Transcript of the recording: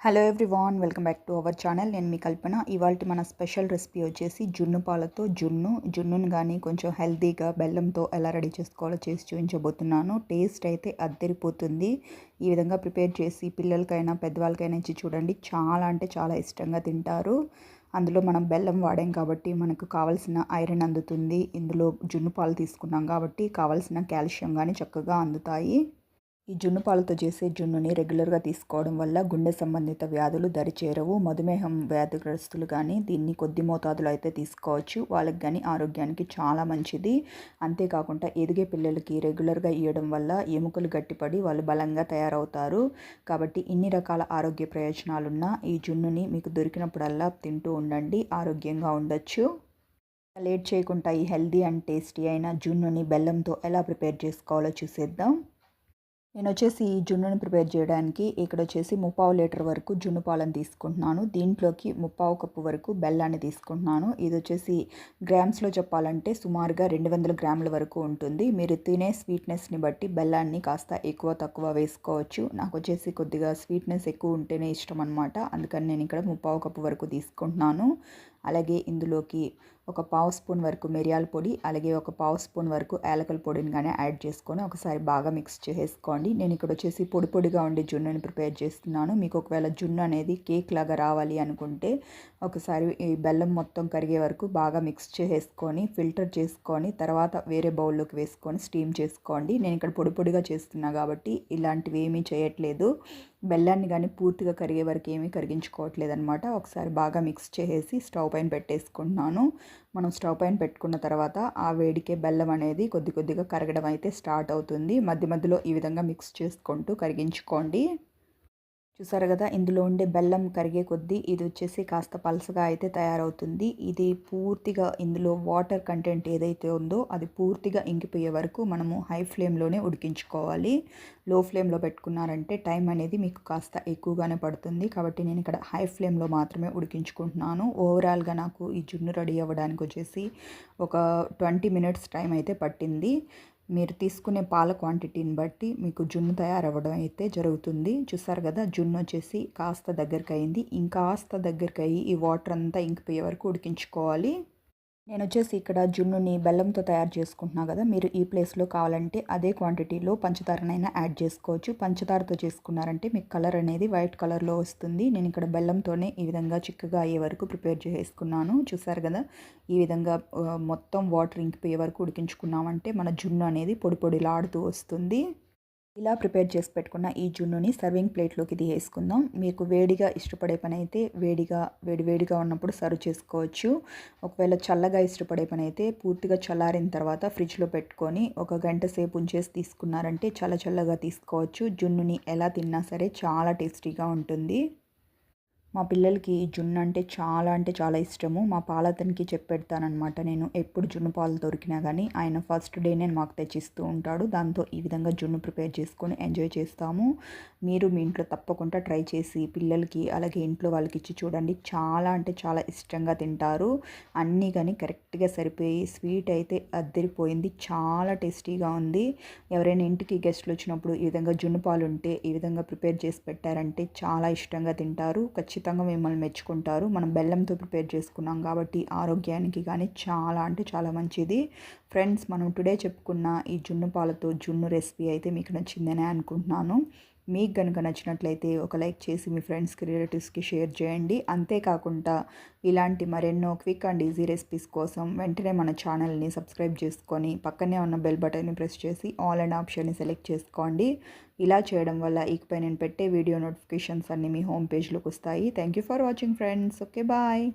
Hello everyone welcome back to our channel నేను మీ కల్పన. ఇవాళ మన స్పెషల్ రెసిపీ వచ్చేసి జున్ను పాలతో జున్ను జున్నును కానీ కొంచెం హెల్తీగా బెల్లంతో ఎలా రెడీ చేసుకోవాలో చేసి చూపించబోతున్నాను. టేస్ట్ అయితే అద్దరిపోతుంది. ఈ విధంగా ప్రిపేర్ చేసి పిల్లలకైనా పెద్దవాళ్ళకైనా ఇచ్చి చూడండి. చాలా అంటే చాలా ఇష్టంగా తింటారు. అందులో మనం బెల్లం వాడాం కాబట్టి మనకు కావాల్సిన ఐరన్ అందుతుంది. ఇందులో జున్ను పాలు తీసుకున్నాం కాబట్టి కావాల్సిన కాల్షియం కానీ చక్కగా అందుతాయి. ఈ జున్ను పాలతో చేసే జున్నుని రెగ్యులర్గా తీసుకోవడం వల్ల గుండె సంబంధిత వ్యాధులు దరిచేరవు. మధుమేహం వ్యాధిగ్రస్తులు కానీ దీన్ని కొద్ది మోతాదులో అయితే తీసుకోవచ్చు. వాళ్ళకి కానీ ఆరోగ్యానికి చాలా మంచిది. అంతేకాకుండా ఎదిగే పిల్లలకి రెగ్యులర్గా ఇవ్వడం వల్ల ఎముకలు గట్టిపడి వాళ్ళు బలంగా తయారవుతారు. కాబట్టి ఇన్ని రకాల ఆరోగ్య ప్రయోజనాలున్న ఈ జున్నుని మీకు దొరికినప్పుడల్లా తింటూ ఉండండి. ఆరోగ్యంగా ఉండొచ్చు. లేట్ చేయకుండా ఈ హెల్దీ అండ్ టేస్టీ అయిన జున్నుని బెల్లంతో ఎలా ప్రిపేర్ చేసుకోవాలో చూసేద్దాం. నేను వచ్చేసి ఈ జున్నుని ప్రిపేర్ చేయడానికి ఇక్కడ వచ్చేసి ముప్పావు లీటర్ వరకు జున్ను పాలను తీసుకుంటున్నాను. దీంట్లోకి ముప్పావు కప్పు వరకు బెల్లాన్ని తీసుకుంటున్నాను. ఇది వచ్చేసి గ్రామ్స్లో చెప్పాలంటే సుమారుగా రెండు వందల గ్రాముల వరకు ఉంటుంది. మీరు తినే స్వీట్నెస్ని బట్టి బెల్లాన్ని కాస్త ఎక్కువ తక్కువ వేసుకోవచ్చు. నాకు వచ్చేసి కొద్దిగా స్వీట్నెస్ ఎక్కువ ఉంటేనే ఇష్టం అనమాట అందుకని నేను ఇక్కడ ముప్పావు కప్పు వరకు తీసుకుంటున్నాను. అలాగే ఇందులోకి ఒక పావు స్పూన్ వరకు మిరియాల పొడి అలాగే ఒక పావు స్పూన్ వరకు యాలకల పొడిని కానీ యాడ్ చేసుకొని ఒకసారి బాగా మిక్స్ చేసుకోండి నేను ఇక్కడ వచ్చేసి పొడి పొడిగా ఉండే జున్నుని ప్రిపేర్ చేస్తున్నాను. మీకు ఒకవేళ జున్ను అనేది కేక్ లాగా రావాలి అనుకుంటే ఒకసారి ఈ బెల్లం మొత్తం కరిగే వరకు బాగా మిక్స్ చేసుకొని ఫిల్టర్ చేసుకొని తర్వాత వేరే బౌల్లోకి వేసుకొని స్టీమ్ చేసుకోండి. నేను ఇక్కడ పొడి పొడిగా చేస్తున్నా కాబట్టి ఇలాంటివి ఏమీ చేయట్లేదు. బెల్లాన్ని కానీ పూర్తిగా కరిగే వరకు ఏమీ కరిగించుకోవట్లేదు అనమాట ఒకసారి బాగా మిక్స్ చేసేసి స్టవ్ పైన పెట్టేసుకుంటున్నాను. మనం స్టవ్ పైన పెట్టుకున్న తర్వాత ఆ వేడికే బెల్లం అనేది కొద్ది కొద్దిగా కరగడం అయితే స్టార్ట్ అవుతుంది. మధ్య మధ్యలో ఈ విధంగా మిక్స్ చేసుకుంటూ కరిగించుకోండి. చూసారు కదా ఇందులో ఉండే బెల్లం కరిగే కొద్దీ ఇది వచ్చేసి కాస్త పలసగా అయితే తయారవుతుంది. ఇది పూర్తిగా ఇందులో వాటర్ కంటెంట్ ఏదైతే ఉందో అది పూర్తిగా ఇంకిపోయే వరకు మనము హై ఫ్లేమ్లోనే ఉడికించుకోవాలి. లో ఫ్లేమ్లో పెట్టుకున్నారంటే టైం అనేది మీకు కాస్త ఎక్కువగానే పడుతుంది. కాబట్టి నేను ఇక్కడ హై ఫ్లేమ్లో మాత్రమే ఉడికించుకుంటున్నాను. ఓవరాల్గా నాకు ఈ జున్ను రెడీ అవ్వడానికి వచ్చేసి ఒక ట్వంటీ మినిట్స్ టైం అయితే పట్టింది. మీరు తీసుకునే పాల క్వాంటిటీని బట్టి మీకు జున్ను తయారవ్వడం అయితే జరుగుతుంది. చూసారు కదా జున్ను వచ్చేసి కాస్త దగ్గరికి అయింది ఇంకాస్త దగ్గరికి అయ్యి ఈ వాటర్ అంతా ఇంకిపోయే వరకు ఉడికించుకోవాలి. నేను వచ్చేసి ఇక్కడ జున్నుని బెల్లంతో తయారు చేసుకుంటున్నా కదా మీరు ఈ ప్లేస్లో కావాలంటే అదే క్వాంటిటీలో పంచదారనైనా యాడ్ చేసుకోవచ్చు. పంచదారతో చేసుకున్నారంటే మీకు కలర్ అనేది వైట్ కలర్లో వస్తుంది. నేను ఇక్కడ బెల్లంతోనే ఈ విధంగా చిక్కగా అయ్యే వరకు ప్రిపేర్ చేసుకున్నాను. చూసారు కదా ఈ విధంగా మొత్తం వాటర్ ఇంకిపోయే వరకు ఉడికించుకున్నామంటే మన జున్ను అనేది పొడి పొడిలాడుతూ వస్తుంది. ఇలా ప్రిపేర్ చేసి పెట్టుకున్న ఈ జున్నుని సర్వింగ్ ప్లేట్లోకి తీసేసుకుందాం. మీకు వేడిగా ఇష్టపడే పని అయితే వేడిగా వేడివేడిగా ఉన్నప్పుడు సర్వ్ చేసుకోవచ్చు. ఒకవేళ చల్లగా ఇష్టపడే పని అయితే పూర్తిగా చల్లారిన తర్వాత ఫ్రిడ్జ్లో పెట్టుకొని ఒక గంట సేపు ఉంచేసి తీసుకున్నారంటే చల్ల చల్లగా తీసుకోవచ్చు. జున్నుని ఎలా తిన్నా సరే చాలా టేస్టీగా ఉంటుంది. మా పిల్లలకి జున్ను అంటే చాలా అంటే చాలా ఇష్టము. మా పాలతనికి చెప్పెడతానమాట నేను ఎప్పుడు జున్ను పాలు దొరికినా కానీ ఆయన ఫస్ట్ డే నేను మాకు తెచ్చిస్తూ ఉంటాడు. దాంతో ఈ విధంగా జున్ను ప్రిపేర్ చేసుకొని ఎంజాయ్ చేస్తాము. మీరు మీ ఇంట్లో తప్పకుండా ట్రై చేసి పిల్లలకి అలాగే ఇంట్లో వాళ్ళకి ఇచ్చి చూడండి. చాలా అంటే చాలా ఇష్టంగా తింటారు. అన్నీ కానీ కరెక్ట్గా సరిపోయి స్వీట్ అయితే అద్దరిపోయింది. చాలా టేస్టీగా ఉంది. ఎవరైనా ఇంటికి గెస్ట్లు వచ్చినప్పుడు ఈ విధంగా జున్ను పాలు ఉంటే ఈ విధంగా ప్రిపేర్ చేసి పెట్టారంటే చాలా ఇష్టంగా తింటారు. ఖచ్చితంగా ఖచ్చితంగా మిమ్మల్ని మెచ్చుకుంటారు. మనం బెల్లంతో ప్రిపేర్ చేసుకున్నాం కాబట్టి ఆరోగ్యానికి కానీ చాలా అంటే చాలా మంచిది. ఫ్రెండ్స్ మనం టుడే చెప్పుకున్న ఈ జున్ను పాలతో జున్ను రెసిపీ అయితే మీకు నచ్చిందని అనుకుంటున్నాను. మీకు కనుక నచ్చినట్లయితే ఒక లైక్ చేసి మీ ఫ్రెండ్స్కి రిలేటివ్స్కి షేర్ చేయండి. అంతేకాకుండా ఇలాంటి మరెన్నో క్విక్ అండ్ ఈజీ రెసిపీస్ కోసం వెంటనే మన ఛానల్ని సబ్స్క్రైబ్ చేసుకొని పక్కనే ఉన్న బెల్ బటన్ని ప్రెస్ చేసి ఆల్ అండ్ ఆప్షన్ని సెలెక్ట్ చేసుకోండి. ఇలా చేయడం వల్ల ఇకపై నేను పెట్టే వీడియో నోటిఫికేషన్స్ అన్నీ మీ హోమ్ పేజ్లోకి వస్తాయి. Thank you for watching friends. Okay bye.